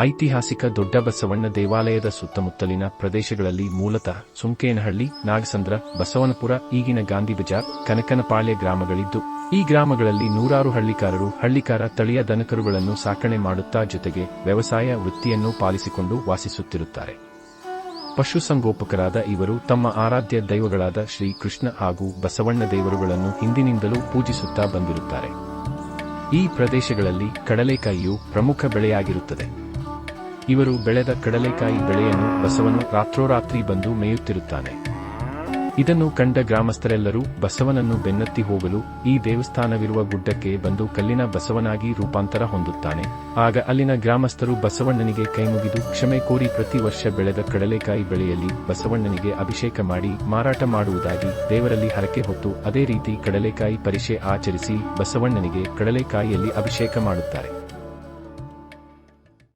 ಐತಿಹಾಸಿಕ ದೊಡ್ಡ ಬಸವಣ್ಣ ದೇವಾಲಯದ ಸುತ್ತಮುತ್ತಲಿನ ಪ್ರದೇಶಗಳಲ್ಲಿ ಮೂಲತಃ ಸುಂಕೇನಹಳ್ಳಿ, ನಾಗಸಂದ್ರ, ಬಸವನಪುರ, ಈಗಿನ ಗಾಂಧಿ ಬಜಾರ್, ಕನಕನಪಾಳ್ಯ ಗ್ರಾಮಗಳಿದ್ದು, ಈ ಗ್ರಾಮಗಳಲ್ಲಿ ನೂರಾರು ಹಳ್ಳಿಕಾರರು ಹಳ್ಳಿಕಾರ ತಳಿಯ ದನಕರುಗಳನ್ನು ಸಾಕಣೆ ಮಾಡುತ್ತಾ ಜೊತೆಗೆ ವ್ಯವಸಾಯ ವೃತ್ತಿಯನ್ನು ಪಾಲಿಸಿಕೊಂಡು ವಾಸಿಸುತ್ತಿರುತ್ತಾರೆ. ಪಶುಸಂಗೋಪಕರಾದ ಇವರು ತಮ್ಮ ಆರಾಧ್ಯ ದೈವಗಳಾದ ಶ್ರೀ ಕೃಷ್ಣ ಹಾಗೂ ಬಸವಣ್ಣ ದೇವರುಗಳನ್ನು ಹಿಂದಿನಿಂದಲೂ ಪೂಜಿಸುತ್ತಾ ಬಂದಿರುತ್ತಾರೆ. ಈ ಪ್ರದೇಶಗಳಲ್ಲಿ ಕಡಲೆಕಾಯಿಯು ಪ್ರಮುಖ ಬೆಳೆಯಾಗಿರುತ್ತದೆ. ಇವರು ಬೆಳೆದ ಕಡಲೆಕಾಯಿ ಬೆಳೆಯನ್ನು ಬಸವನು ರಾತ್ರೋರಾತ್ರಿ ಬಂದು ಮೇಯುತ್ತಿರುತ್ತಾನೆ. ಇದನ್ನು ಕಂಡ ಗ್ರಾಮಸ್ಥರೆಲ್ಲರೂ ಬಸವನನ್ನು ಬೆನ್ನತ್ತಿ ಹೋಗಲು ಈ ದೇವಸ್ಥಾನವಿರುವ ಗುಡ್ಡಕ್ಕೆ ಬಂದು ಕಲ್ಲಿನ ಬಸವನಾಗಿ ರೂಪಾಂತರ ಹೊಂದುತ್ತಾನೆ. ಆಗ ಅಲ್ಲಿನ ಗ್ರಾಮಸ್ಥರು ಬಸವಣ್ಣನಿಗೆ ಕೈಮುಗಿದು ಕ್ಷಮೆ ಕೋರಿ ಪ್ರತಿ ವರ್ಷ ಬೆಳೆದ ಕಡಲೆಕಾಯಿ ಬೆಳೆಯಲ್ಲಿ ಬಸವಣ್ಣನಿಗೆ ಅಭಿಷೇಕ ಮಾಡಿ ಮಾರಾಟ ಮಾಡುವುದಾಗಿ ದೇವರಲ್ಲಿ ಹರಕೆ ಹೊತ್ತು ಅದೇ ರೀತಿ ಕಡಲೆಕಾಯಿ ಪರಿಷೆ ಆಚರಿಸಿ ಬಸವಣ್ಣನಿಗೆ ಕಡಲೆಕಾಯಿಯಲ್ಲಿ ಅಭಿಷೇಕ ಮಾಡುತ್ತಾರೆ.